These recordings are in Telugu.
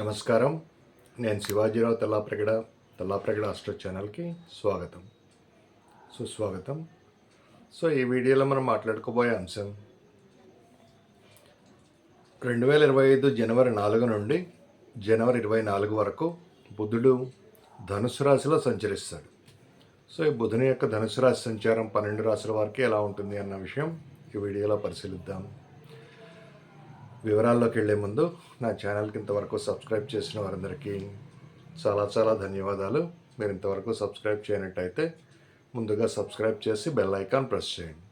నమస్కారం. నేను శివాజీరావు తల్లాప్రగడ తల్లాప్రగడ అస్ట్రో ఛానల్కి స్వాగతం. సుస్వాగతం. సో ఈ వీడియోలో మనం మాట్లాడుకోబోయే అంశం రెండు వేల ఇరవై ఐదు జనవరి నాలుగు నుండి జనవరి ఇరవై నాలుగు వరకు బుధుడు ధనుసు రాశిలో సంచరిస్తాడు. సో ఈ బుధుని యొక్క ధనుసు రాశి సంచారం పన్నెండు రాశుల వారికి ఎలా ఉంటుంది అన్న విషయం ఈ వీడియోలో పరిశీలిద్దాం. వివరాల్లోకి వెళ్ళే ముందు నా ఛానల్కి ఇంతవరకు సబ్స్క్రైబ్ చేసిన వారందరికీ చాలా చాలా ధన్యవాదాలు. మీరు ఇంతవరకు సబ్స్క్రైబ్ చేయనట్టయితే ముందుగా సబ్స్క్రైబ్ చేసి బెల్ ఐకాన్ ప్రెస్ చేయండి.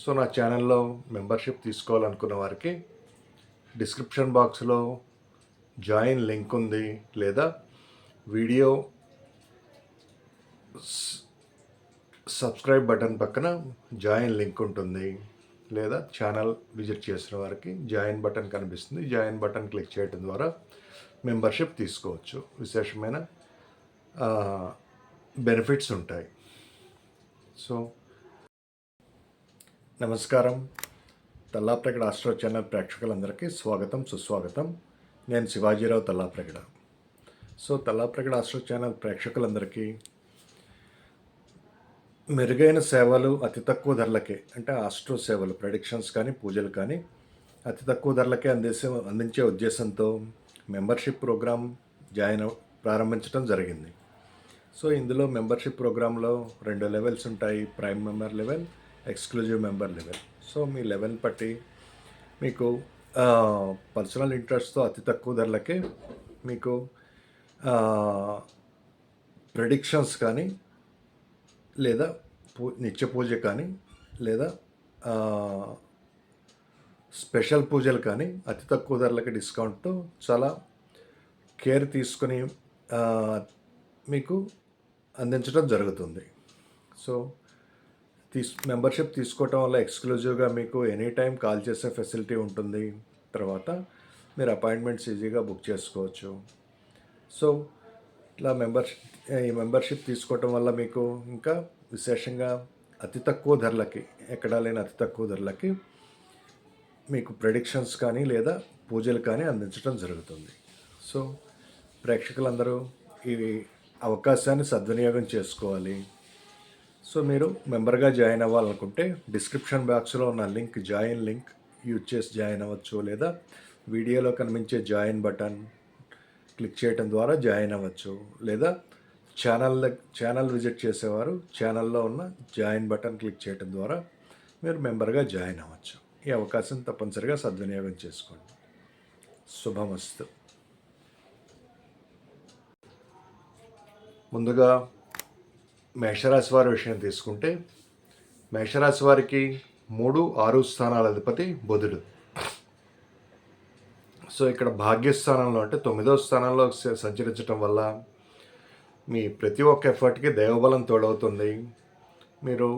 సో నా ఛానల్లో మెంబర్షిప్ తీసుకోవాలనుకున్న వారికి డిస్క్రిప్షన్ బాక్స్లో జాయిన్ లింక్ ఉంది లేదా వీడియో సబ్స్క్రైబ్ బటన్ పక్కన జాయిన్ లింక్ ఉంటుంది. లేదా ఛానల్ విజిట్ చేసిన వారికి జాయిన్ బటన్ కనిపిస్తుంది. జాయిన్ బటన్ క్లిక్ చేయడం ద్వారా మెంబర్షిప్ తీసుకోవచ్చు. విశేషమైన బెనిఫిట్స్ ఉంటాయి. సో నమస్కారం. తల్లాప్రగడ ఆస్ట్రో ఛానల్ ప్రేక్షకులందరికీ స్వాగతం సుస్వాగతం. నేను Shivaji Rao Tallapragada. So Tallapragada astro channel ప్రేక్షకులందరికీ మెరుగైన సేవలు అతి తక్కువ ధరలకే అంటే ఆస్ట్రో సేవలు ప్రెడిక్షన్స్ కానీ పూజలు కానీ అతి తక్కువ ధరలకే అందించే అందించే ఉద్దేశంతో మెంబర్షిప్ ప్రోగ్రాం జాయిన్ ప్రారంభించడం జరిగింది. సో ఇందులో మెంబర్షిప్ ప్రోగ్రాంలో రెండు లెవెల్స్ ఉంటాయి. Prime member level exclusive member level. So మీ లెవెల్ బట్టి మీకు పర్సనల్ ఇంట్రెస్ట్తో అతి తక్కువ ధరలకే మీకు ప్రెడిక్షన్స్ కానీ లేదా పూ నిత్య పూజ కానీ లేదా స్పెషల్ పూజలు కానీ అతి తక్కువ ధరలకి డిస్కౌంట్తో చాలా కేర్ తీసుకొని మీకు అందించడం జరుగుతుంది. సో తీసు మెంబర్షిప్ తీసుకోవటం వల్ల ఎక్స్క్లూజివ్గా మీకు ఎనీ టైం కాల్ చేసే ఫెసిలిటీ ఉంటుంది. తర్వాత మీరు అపాయింట్మెంట్స్ ఈజీగా బుక్ చేసుకోవచ్చు. సో ఇట్లా మెంబర్షిప్ ఈ మెంబర్షిప్ తీసుకోవటం వల్ల మీకు ఇంకా విశేషంగా అతి తక్కువ ధరలకి ఎక్కడా లేని అతి తక్కువ ధరలకి మీకు ప్రెడిక్షన్స్ కానీ లేదా పూజలు కానీ అందించడం జరుగుతుంది. సో ప్రేక్షకులందరూ ఈ అవకాశాన్ని సద్వినియోగం చేసుకోవాలి. సో మీరు మెంబర్గా జాయిన్ అవ్వాలనుకుంటే డిస్క్రిప్షన్ బాక్స్లో ఉన్న లింక్ జాయిన్ లింక్ యూజ్ చేసి జాయిన్ అవ్వచ్చు లేదా వీడియోలో కనిపించే జాయిన్ బటన్ క్లిక్ చేయడం ద్వారా జాయిన్ అవ్వచ్చు లేదా ఛానల్ ఛానల్ విజిట్ చేసేవారు. ఛానల్లో ఉన్న జాయిన్ బటన్ క్లిక్ చేయడం ద్వారా మీరు మెంబర్గా జాయిన్ అవ్వచ్చు. ఈ అవకాశం తప్పనిసరిగా సద్వినియోగం చేసుకోండి. శుభమస్తు. ముందుగా మేషరాశి వారి విషయం తీసుకుంటే మేషరాశి వారికి మూడు ఆరు స్థానాల అధిపతి బుధుడు. సో ఇక్కడ భాగ్యస్థానంలో అంటే తొమ్మిదో స్థానంలో సంచరించడం వల్ల మీ ప్రతి ఒక్క ఎఫర్ట్కి దైవబలం తోడవుతుంది. మీరు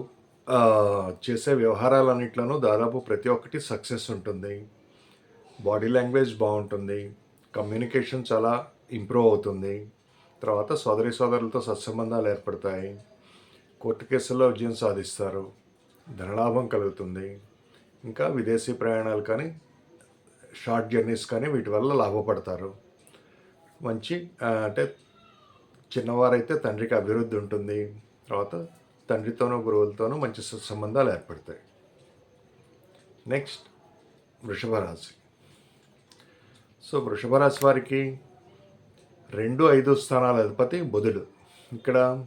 చేసే వ్యవహారాలన్నింటిలోనూ దాదాపు ప్రతి ఒక్కటి సక్సెస్ ఉంటుంది. బాడీ లాంగ్వేజ్ బాగుంటుంది. కమ్యూనికేషన్ చాలా ఇంప్రూవ్ అవుతుంది. తర్వాత సోదరి సోదరులతో సత్సంబంధాలు ఏర్పడతాయి. కోర్టు కేసుల్లో విజయం సాధిస్తారు. ధనలాభం కలుగుతుంది. ఇంకా విదేశీ ప్రయాణాలు కానీ షార్ట్ జర్నీస్ కానీ వీటి వల్ల లాభపడతారు. మంచి అంటే చిన్నవారైతే తండ్రికి అభివృద్ధి ఉంటుంది. తర్వాత తండ్రితోనూ గురువులతోనూ మంచి సత్సంబంధాలు సంబంధాలు ఏర్పడతాయి. నెక్స్ట్ వృషభ రాశి సో వృషభ రాశి వారికి రెండు ఐదు స్థానాల అధిపతి బుధుడు. ఇక్కడ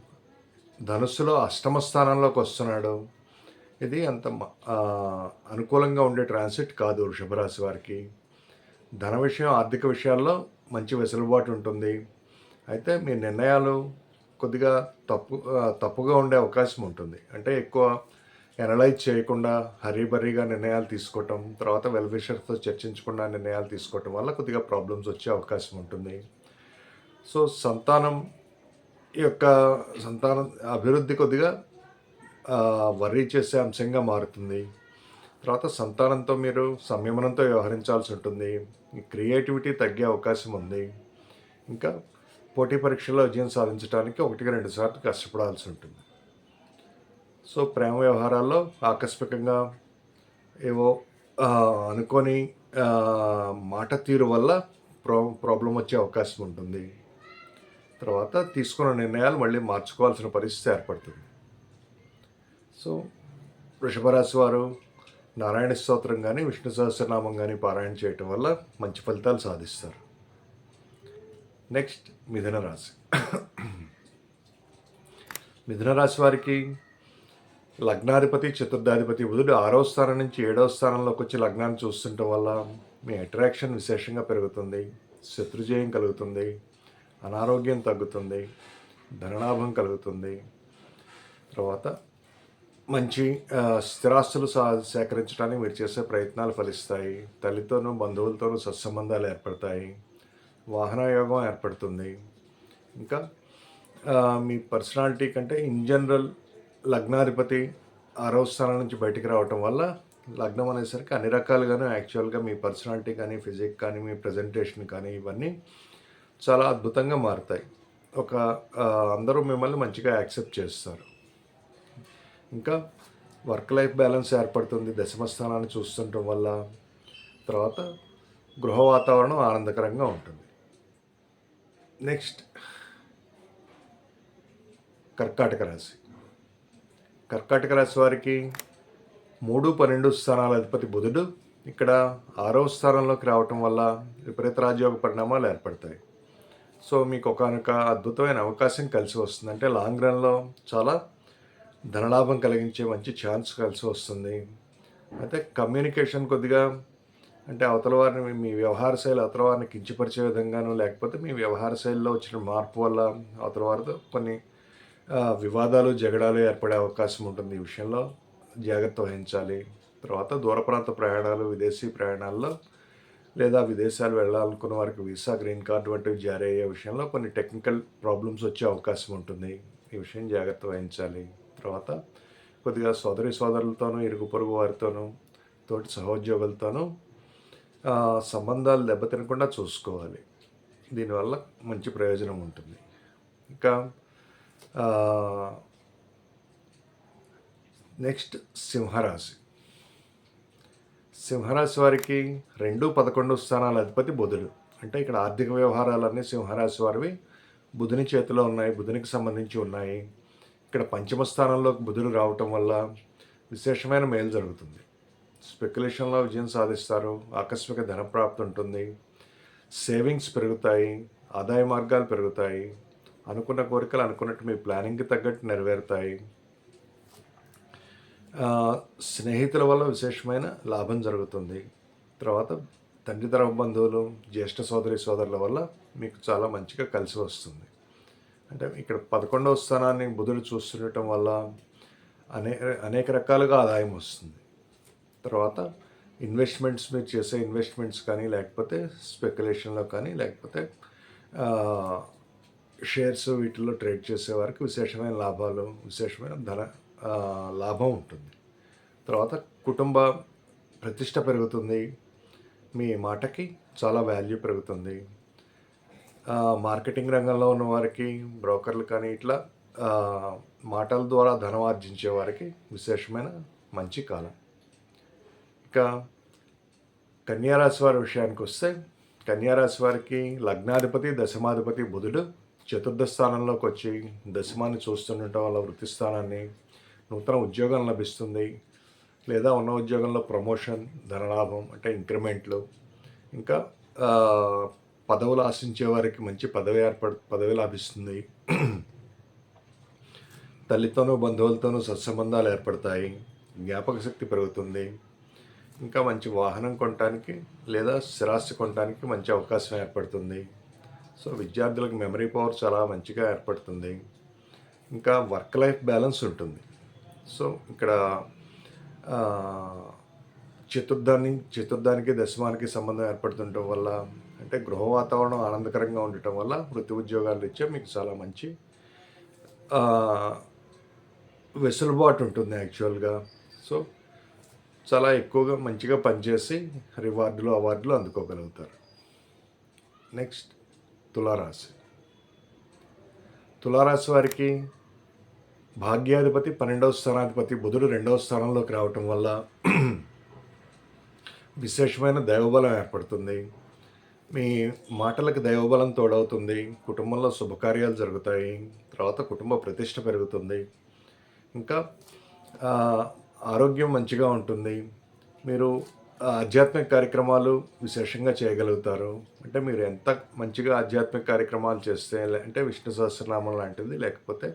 ధనుస్సులో అష్టమ స్థానంలోకి వస్తున్నాడు. ఇది అంత మ- అనుకూలంగా ఉండే ట్రాన్సిట్ కాదు వృషభ రాశి వారికి. ధన విషయం ఆర్థిక విషయాల్లో మంచి వెసులుబాటు ఉంటుంది. అయితే మీ నిర్ణయాలు కొద్దిగా తప్పు తప్పుగా ఉండే అవకాశం ఉంటుంది. అంటే ఎక్కువ ఎనలైజ్ చేయకుండా హరీబరీగా నిర్ణయాలు తీసుకోవటం తర్వాత వెల్విషర్స్తో చర్చించకుండా నిర్ణయాలు తీసుకోవటం వల్ల కొద్దిగా ప్రాబ్లమ్స్ వచ్చే అవకాశం ఉంటుంది. సో సంతానం యొక్క సంతానం అభివృద్ధి కొద్దిగా వర్రీ చేసే అంశంగా మారుతుంది. తర్వాత సంతానంతో మీరు సంయమనంతో వ్యవహరించాల్సి ఉంటుంది. క్రియేటివిటీ తగ్గే అవకాశం ఉంది. ఇంకా పోటీ పరీక్షల్లో విజయం సాధించడానికి ఒకటికి రెండు సార్లు కష్టపడాల్సి ఉంటుంది. సో ప్రేమ వ్యవహారాల్లో ఆకస్మికంగా ఏవో అనుకోని మాట తీరు వల్ల ప్రా ప్రాబ్లం వచ్చే అవకాశం ఉంటుంది. తర్వాత తీసుకున్న నిర్ణయాలు మళ్ళీ మార్చుకోవాల్సిన పరిస్థితి ఏర్పడుతుంది. సో వృషభరాశి వారు నారాయణ స్తోత్రం కానీ విష్ణు సహస్రనామం కానీ పారాయణ చేయటం వల్ల మంచి ఫలితాలు సాధిస్తారు. నెక్స్ట్ మిథున రాశి. మిథున రాశి వారికి లగ్నాధిపతి చతుర్థాధిపతి బుధుడు ఆరో స్థానం నుంచి ఏడవ స్థానంలోకి వచ్చి లగ్నాన్ని చూస్తుండటం వల్ల మీ అట్రాక్షన్ విశేషంగా పెరుగుతుంది శత్రుజయం కలుగుతుంది అనారోగ్యం తగ్గుతుంది ధనలాభం కలుగుతుంది. తర్వాత మంచి స్థిరాస్తులు సా సేకరించడానికి మీరు చేసే ప్రయత్నాలు ఫలిస్తాయి. తల్లితోనూ బంధువులతోనూ సత్సంబంధాలు ఏర్పడతాయి. వాహన యోగం ఏర్పడుతుంది. ఇంకా మీ పర్సనాలిటీ కంటే ఇన్ జనరల్ లగ్నాధిపతి ఆరో స్థానం నుంచి బయటికి రావటం వల్ల లగ్నం అనేసరికి అన్ని రకాలుగాను యాక్చువల్గా మీ పర్సనాలిటీ కానీ ఫిజిక్ కానీ మీ ప్రజెంటేషన్ కానీ ఇవన్నీ చాలా అద్భుతంగా మారుతాయి. ఒక అందరూ మిమ్మల్ని మంచిగా యాక్సెప్ట్ చేస్తారు. ఇంకా వర్క్ లైఫ్ బ్యాలెన్స్ ఏర్పడుతుంది దశమ స్థానాన్ని చూస్తుండటం వల్ల. తర్వాత గృహ వాతావరణం ఆనందకరంగా ఉంటుంది. నెక్స్ట్ కర్కాటక రాశి. కర్కాటక రాశి వారికి మూడు పన్నెండు స్థానాల అధిపతి బుధుడు. ఇక్కడ ఆరవ స్థానంలోకి రావటం వల్ల విపరీత రాజయోగ పరిణామాలు ఏర్పడతాయి. సో మీకు ఒకనొక అద్భుతమైన అవకాశం కలిసి వస్తుంది. అంటే లాంగ్ రన్లో చాలా ధనలాభం కలిగించే మంచి ఛాన్స్ కలిసి వస్తుంది. అయితే కమ్యూనికేషన్ కొద్దిగా అంటే అవతల వారిని మీ- వ్యవహార శైలి అవతల వారిని కించపరిచే విధంగాను లేకపోతే మీ వ్యవహార శైలిలో వచ్చిన మార్పు వల్ల అవతల వారితో కొన్ని వివాదాలు జగడాలు ఏర్పడే అవకాశం ఉంటుంది ఈ విషయంలో. జాగ్రత్త వహించాలి. తర్వాత దూర ప్రాంత ప్రయాణాలు విదేశీ ప్రయాణాల్లో లేదా విదేశాలు వెళ్ళాలనుకున్న వారికి వీసా గ్రీన్ కార్డు వంటివి జారీ అయ్యే విషయంలో కొన్ని టెక్నికల్ ప్రాబ్లమ్స్ వచ్చే అవకాశం ఉంటుంది. ఈ విషయం జాగ్రత్త వహించాలి. తర్వాత కొద్దిగా సోదరి సోదరులతోనూ ఇరుగు పొరుగు వారితోనూ తోటి సహోద్యోగులతోనూ సంబంధాలు దెబ్బతినకుండా చూసుకోవాలి. దీనివల్ల మంచి ప్రయోజనం ఉంటుంది. ఇంకా నెక్స్ట్ సింహరాశి. సింహరాశి వారికి రెండు పదకొండు స్థానాల అధిపతి బుధుడు. అంటే ఇక్కడ ఆర్థిక వ్యవహారాలన్నీ సింహరాశి వారివి. బుధుని చేతిలో ఉన్నాయి బుధునికి సంబంధించి ఉన్నాయి. ఇక్కడ పంచమ స్థానంలోకి బుధుడు రావటం వల్ల విశేషమైన మేలు జరుగుతుంది. స్పెక్యులేషన్లో విజయం సాధిస్తారు. ఆకస్మిక ధనప్రాప్తి ఉంటుంది. సేవింగ్స్ పెరుగుతాయి. ఆదాయ మార్గాలు పెరుగుతాయి. అనుకున్న కోరికలు అనుకున్నట్టు మీ ప్లానింగ్కి తగ్గట్టు నెరవేరుతాయి. స్నేహితుల వల్ల విశేషమైన లాభం జరుగుతుంది. తర్వాత తండ్రి తరఫు బంధువులు జ్యేష్ఠ సోదరి సోదరుల వల్ల మీకు చాలా మంచిగా కలిసి వస్తుంది. అంటే ఇక్కడ పదకొండవ స్థానాన్ని బుధుడు చూస్తుండటం వల్ల అనే అనేక రకాలుగా ఆదాయం వస్తుంది. తర్వాత ఇన్వెస్ట్మెంట్స్ మీరు చేసే ఇన్వెస్ట్మెంట్స్ కానీ లేకపోతే స్పెక్యులేషన్లో కానీ లేకపోతే షేర్స్ వీటిల్లో ట్రేడ్ చేసే వారికి విశేషమైన లాభాలు విశేషమైన ధన లాభం ఉంటుంది. తర్వాత కుటుంబ ప్రతిష్ట పెరుగుతుంది. మీ మాటకి చాలా వాల్యూ పెరుగుతుంది. మార్కెటింగ్ రంగంలో ఉన్న వారికి బ్రోకర్లు కానీ ఇట్లా మాటల ద్వారా ధనం ఆర్జించే వారికి విశేషమైన మంచి కాలం. ఇక కన్యారాశి వారి విషయానికి వస్తే కన్యారాశి వారికి లగ్నాధిపతి దశమాధిపతి బుధుడు చతుర్థ స్థానంలోకి వచ్చి దశమాన్ని చూస్తుండటం వల్ల వృత్తి స్థానాన్ని నూతన ఉద్యోగం లభిస్తుంది. లేదా ఉన్న ఉద్యోగంలో ప్రమోషన్ ధనలాభం అంటే ఇంక్రిమెంట్లు. ఇంకా పదవులు ఆశించే వారికి మంచి పదవి ఏర్పడు పదవి లభిస్తుంది. తల్లితోనూ బంధువులతోనూ సత్సంబంధాలు ఏర్పడతాయి. జ్ఞాపక శక్తి పెరుగుతుంది. ఇంకా మంచి వాహనం కొనడానికి లేదా స్థిరాస్తి కొనడానికి మంచి అవకాశం ఏర్పడుతుంది. సో విద్యార్థులకు మెమరీ పవర్ చాలా మంచిగా ఏర్పడుతుంది. ఇంకా వర్క్ లైఫ్ బ్యాలెన్స్ ఉంటుంది. సో ఇక్కడ చతుర్థాన్ని చతుర్థానికి దశమానికి సంబంధం ఏర్పడుతుండటం వల్ల అంటే గృహ వాతావరణం ఆనందకరంగా ఉండటం వల్ల వృత్తి ఉద్యోగాలు ఇచ్చే మీకు చాలా మంచి వెసులుబాటు ఉంటుంది యాక్చువల్గా సో చాలా ఎక్కువగా మంచిగా పనిచేసి రివార్డులు అవార్డులు అందుకోగలుగుతారు. నెక్స్ట్ తులారాశి. తులారాశి వారికి భాగ్యాధిపతి పన్నెండవ స్థానాధిపతి బుధుడు రెండవ స్థానంలోకి రావటం వల్ల విశేషమైన దైవబలం ఏర్పడుతుంది. మీ మాటలకు దైవబలం తోడవుతుంది. కుటుంబంలో శుభకార్యాలు జరుగుతాయి. తర్వాత కుటుంబ ప్రతిష్ట పెరుగుతుంది. ఇంకా ఆరోగ్యం మంచిగా ఉంటుంది. మీరు ఆధ్యాత్మిక కార్యక్రమాలు విశేషంగా చేయగలుగుతారు. అంటే మీరు ఎంత మంచిగా ఆధ్యాత్మిక కార్యక్రమాలు చేస్తే అంటే విష్ణు సహస్రనామం లాంటిది లేకపోతే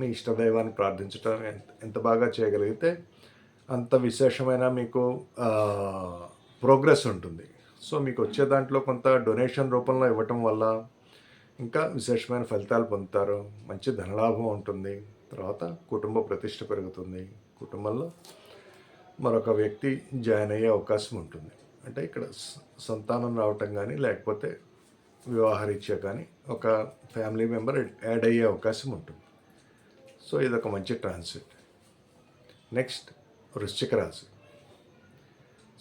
మీ ఇష్టదైవాన్ని ప్రార్థించడం ఎంత ఎంత బాగా చేయగలిగితే అంత విశేషమైన మీకు ప్రోగ్రెస్ ఉంటుంది. సో మీకు వచ్చే దాంట్లో కొంత డొనేషన్ రూపంలో ఇవ్వటం వల్ల ఇంకా విశేషమైన ఫలితాలు పొందుతారు. మంచి ధనలాభం ఉంటుంది. తర్వాత కుటుంబ ప్రతిష్ట పెరుగుతుంది. కుటుంబంలో మరొక వ్యక్తి జాయిన్ అయ్యే అవకాశం ఉంటుంది. అంటే ఇక్కడ సంతానం రావటం కానీ లేకపోతే వివాహరీత్యా కానీ ఒక ఫ్యామిలీ మెంబర్ యాడ్ అయ్యే అవకాశం ఉంటుంది. సో ఇది ఒక మంచి ట్రాన్సిట్. నెక్స్ట్ వృశ్చిక రాశి.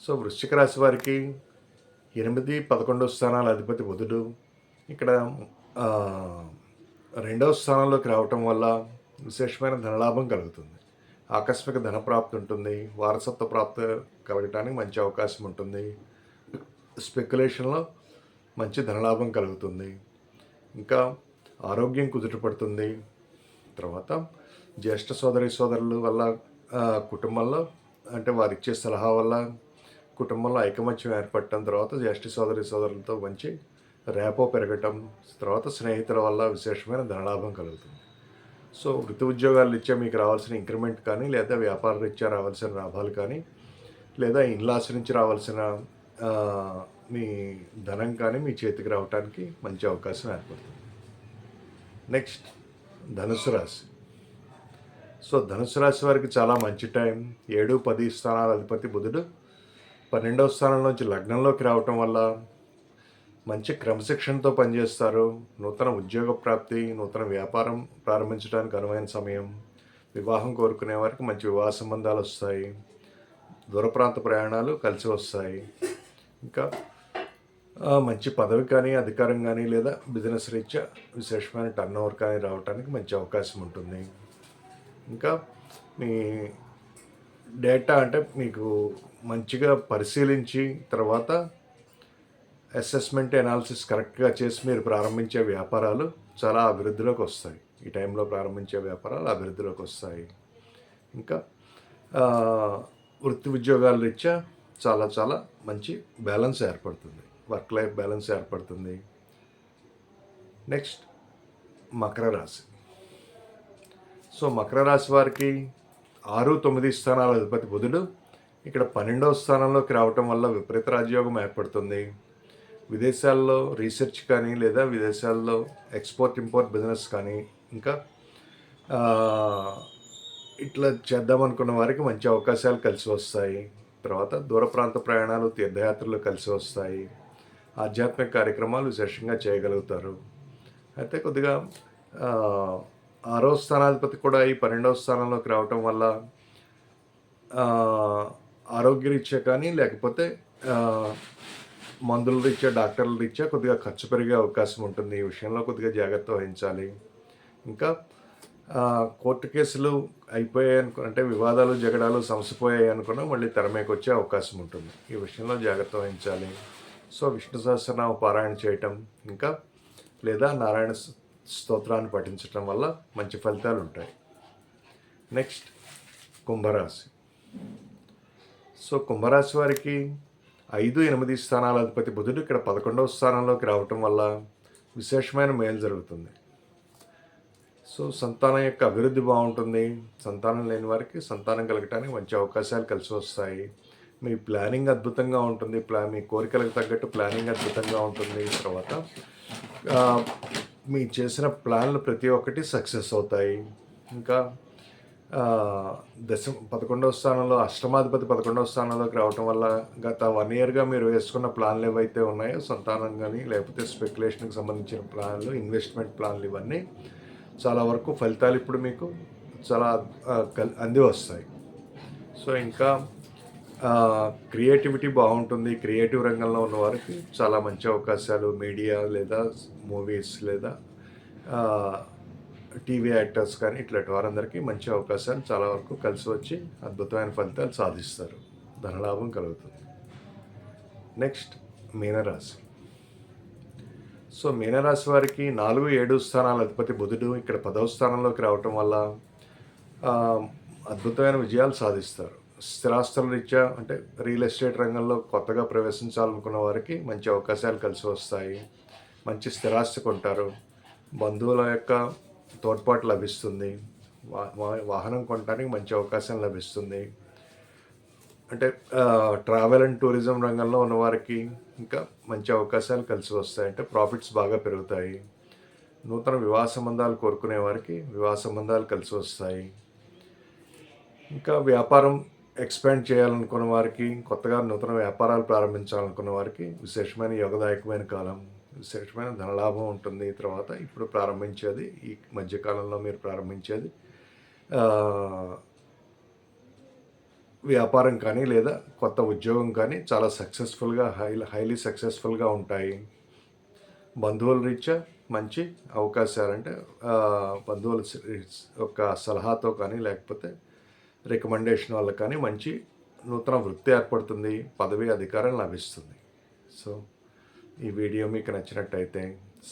సో వృశ్చిక రాశి వారికి ఎనిమిది పదకొండవ స్థానాల అధిపతి బుధుడు. ఇక్కడ రెండవ స్థానంలోకి రావటం వల్ల విశేషమైన ధనలాభం కలుగుతుంది. ఆకస్మిక ధన ప్రాప్తి ఉంటుంది. వారసత్వ ప్రాప్తి కలగటానికి మంచి అవకాశం ఉంటుంది. స్పెక్యులేషన్లో మంచి ధనలాభం కలుగుతుంది. ఇంకా ఆరోగ్యం కుదుటపడుతుంది తర్వాత జ్యేష్ఠ సోదరి సోదరుల వల్ల కుటుంబంలో అంటే వారు ఇచ్చే సలహా వల్ల కుటుంబంలో ఐకమత్యం ఏర్పడటం తర్వాత జ్యేష్ఠ సోదరి సోదరులతో మంచి రేపో పెరగటం తర్వాత స్నేహితుల వల్ల విశేషమైన ధనలాభం కలుగుతుంది. సో వృత్తి ఉద్యోగాలు ఇచ్చే మీకు రావాల్సిన ఇంక్రిమెంట్ కానీ లేదా వ్యాపార రీత్యా రావాల్సిన లాభాలు కానీ లేదా ఇన్లాస్ నుంచి రావాల్సిన మీ ధనం కానీ మీ చేతికి రావడానికి మంచి అవకాశం ఏర్పడుతుంది. నెక్స్ట్ ధనుసు రాశి. సో ధనుసు రాశి వారికి చాలా మంచి టైం. ఏడు పది స్థానాల అధిపతి బుధుడు. పన్నెండవ స్థానం నుంచి లగ్నంలోకి రావటం వల్ల మంచి క్రమశిక్షణతో పనిచేస్తారు. నూతన ఉద్యోగ ప్రాప్తి నూతన వ్యాపారం ప్రారంభించడానికి అనువైన సమయం వివాహం కోరుకునే వారికి మంచి వివాహ సంబంధాలు వస్తాయి. దూరప్రాంత ప్రయాణాలు కలిసి వస్తాయి. ఇంకా మంచి పదవి కానీ అధికారం కానీ లేదా బిజినెస్ రీత్యా విశేషమైన టర్న్ ఓవర్ కానీ రావడానికి మంచి అవకాశం ఉంటుంది. ఇంకా మీ డేటా అంటే మీకు మంచిగా పరిశీలించి తర్వాత అసెస్మెంట్ అనాలిసిస్ కరెక్ట్గా చేసి మీరు ప్రారంభించే వ్యాపారాలు చాలా అభివృద్ధిలోకి వస్తాయి. ఈ టైంలో ప్రారంభించే వ్యాపారాలు అభివృద్ధిలోకి వస్తాయి. ఇంకా వృత్తి ఉద్యోగాల రీత్యా చాలా చాలా మంచి బ్యాలెన్స్ ఏర్పడుతుంది. వర్క్ లైఫ్ బ్యాలెన్స్ ఏర్పడుతుంది. నెక్స్ట్ మకర రాశి. సో మకర రాశి వారికి ఆరు తొమ్మిది స్థానాల అధిపతి బుధుడు. ఇక్కడ పన్నెండవ స్థానంలోకి రావటం వల్ల విపరీత రాజయోగం ఏర్పడుతుంది. విదేశాల్లో రీసెర్చ్ కానీ లేదా విదేశాల్లో ఎక్స్పోర్ట్ ఇంపోర్ట్ బిజినెస్ కానీ ఇంకా ఇట్లా చేద్దామనుకున్న వారికి మంచి అవకాశాలు కలిసి వస్తాయి. తర్వాత దూర ప్రాంత ప్రయాణాలు తీర్థయాత్రలు కలిసి వస్తాయి. ఆధ్యాత్మిక కార్యక్రమాలు విశేషంగా చేయగలుగుతారు. అయితే కొద్దిగా ఆరో స్థానాధిపతి కూడా ఈ పన్నెండవ స్థానంలోకి రావటం వల్ల ఆరోగ్యరీత్యా కానీ లేకపోతే మందుల రీత్యా డాక్టర్ల రీత్యా కొద్దిగా ఖర్చు పెరిగే అవకాశం ఉంటుంది. ఈ విషయంలో కొద్దిగా జాగ్రత్త వహించాలి. ఇంకా కోర్టు కేసులు అయిపోయాయి అనుకో అంటే వివాదాలు జగడాలు సమసిపోయాయి అనుకున్నా మళ్ళీ తెరమేకి వచ్చే అవకాశం ఉంటుంది. ఈ విషయంలో జాగ్రత్త వహించాలి. సో విష్ణు సహస్రనామ పారాయణ చేయటం ఇంకా లేదా నారాయణ స్తోత్రాన్ని పఠించటం వల్ల మంచి ఫలితాలు ఉంటాయి. నెక్స్ట్ కుంభరాశి. సో కుంభరాశి వారికి ఐదు ఎనిమిది స్థానాల అధిపతి బుధుడు ఇక్కడ పదకొండవ స్థానంలోకి రావటం వల్ల విశేషమైన మేలు జరుగుతుంది. సో సంతానం యొక్క అభివృద్ధి బాగుంటుంది. సంతానం లేని వారికి సంతానం కలగటానికి మంచి అవకాశాలు కలిసి వస్తాయి. మీ ప్లానింగ్ అద్భుతంగా ఉంటుంది. ప్లా మీ కోరికలకు తగ్గట్టు ప్లానింగ్ అద్భుతంగా ఉంటుంది. తర్వాత మీ చేసిన ప్లాన్లు ప్రతి ఒక్కటి సక్సెస్ అవుతాయి. ఇంకా దశ పదకొండవ స్థానంలో అష్టమాధిపతి పదకొండవ స్థానంలోకి రావటం వల్ల గత వన్ ఇయర్గా మీరు వేసుకున్న ప్లాన్లు ఏవైతే ఉన్నాయో సంతానం కానీ లేకపోతే స్పెక్యులేషన్కి సంబంధించిన ప్లాన్లు ఇన్వెస్ట్మెంట్ ప్లాన్లు ఇవన్నీ చాలా వరకు ఫలితాలు ఇప్పుడు మీకు చాలా కల్- అంది వస్తాయి. సో ఇంకా క్రియేటివిటీ బాగుంటుంది. క్రియేటివ్ రంగంలో ఉన్న వారికి చాలా మంచి అవకాశాలు మీడియా లేదా మూవీస్ లేదా టీవీ యాక్టర్స్ కానీ ఇట్లాంటి వారందరికీ మంచి అవకాశాలు చాలా వరకు కలిసి వచ్చి అద్భుతమైన ఫలితాలు సాధిస్తారు. ధనలాభం కలుగుతుంది. నెక్స్ట్ మీనరాశి. సో మీనరాశి వారికి నాలుగు ఏడు స్థానాల అధిపతి బుధుడు ఇక్కడ పదవ స్థానంలోకి రావటం వల్ల అద్భుతమైన విజయాలు సాధిస్తారు. స్థిరాస్తుల రీత్యా అంటే రియల్ ఎస్టేట్ రంగంలో కొత్తగా ప్రవేశించాలనుకున్న వారికి మంచి అవకాశాలు కలిసి వస్తాయి. మంచి స్థిరాస్తి కొంటారు. బంధువుల యొక్క తోడ్పాటు లభిస్తుంది. వా- వా- వాహనం కొనడానికి మంచి అవకాశం లభిస్తుంది. అంటే ట్రావెల్ అండ్ టూరిజం రంగంలో ఉన్నవారికి ఇంకా మంచి అవకాశాలు కలిసి వస్తాయి. అంటే ప్రాఫిట్స్ బాగా పెరుగుతాయి. నూతన వివాహ సంబంధాలు కోరుకునే వారికి వివాహ సంబంధాలు కలిసి వస్తాయి. ఇంకా వ్యాపారం ఎక్స్పాండ్ చేయాలనుకున్న వారికి కొత్తగా నూతన వ్యాపారాలు ప్రారంభించాలనుకున్న వారికి విశేషమైన యోగదాయకమైన కాలం. విశేషమైన ధనలాభం ఉంటుంది. తర్వాత ఇప్పుడు ప్రారంభించేది ఈ మధ్యకాలంలో మీరు ప్రారంభించేది వ్యాపారం కానీ లేదా కొత్త ఉద్యోగం కానీ చాలా సక్సెస్ఫుల్గా హై హైలీ సక్సెస్ఫుల్గా ఉంటాయి. బంధువుల రీత్యా మంచి అవకాశాలు అంటే బంధువుల యొక్క సలహాతో కానీ లేకపోతే రికమెండేషన్ వల్ల కానీ మంచి నూతన వృత్తి ఏర్పడుతుంది పదవి అధికారం లభిస్తుంది. సో ఈ వీడియో మీకు నచ్చినట్టయితే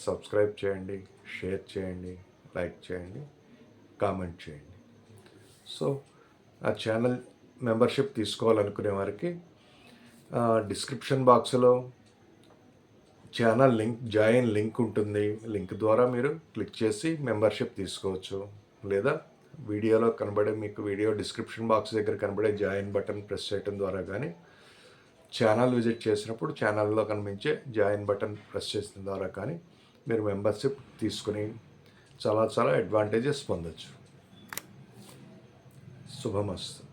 సబ్స్క్రైబ్ చేయండి షేర్ చేయండి లైక్ చేయండి కామెంట్ చేయండి. సో ఆ ఛానల్ మెంబర్షిప్ తీసుకోవాలనుకునే వారికి డిస్క్రిప్షన్ బాక్స్లో ఛానల్ లింక్ జాయిన్ లింక్ ఉంటుంది. లింక్ ద్వారా మీరు క్లిక్ చేసి మెంబర్షిప్ తీసుకోవచ్చు. లేదా వీడియోలో కనబడే మీకు వీడియో డిస్క్రిప్షన్ బాక్స్ దగ్గర కనబడే జాయిన్ బటన్ ప్రెస్ చేయడం ద్వారా కానీ ఛానల్ విజిట్ చేసినప్పుడు ఛానల్లో కనిపించే జాయిన్ బటన్ ప్రెస్ చేసిన ద్వారా కానీ మీరు మెంబర్షిప్ తీసుకుని చాలా చాలా అడ్వాంటేజెస్ పొందొచ్చు. శుభమస్తు.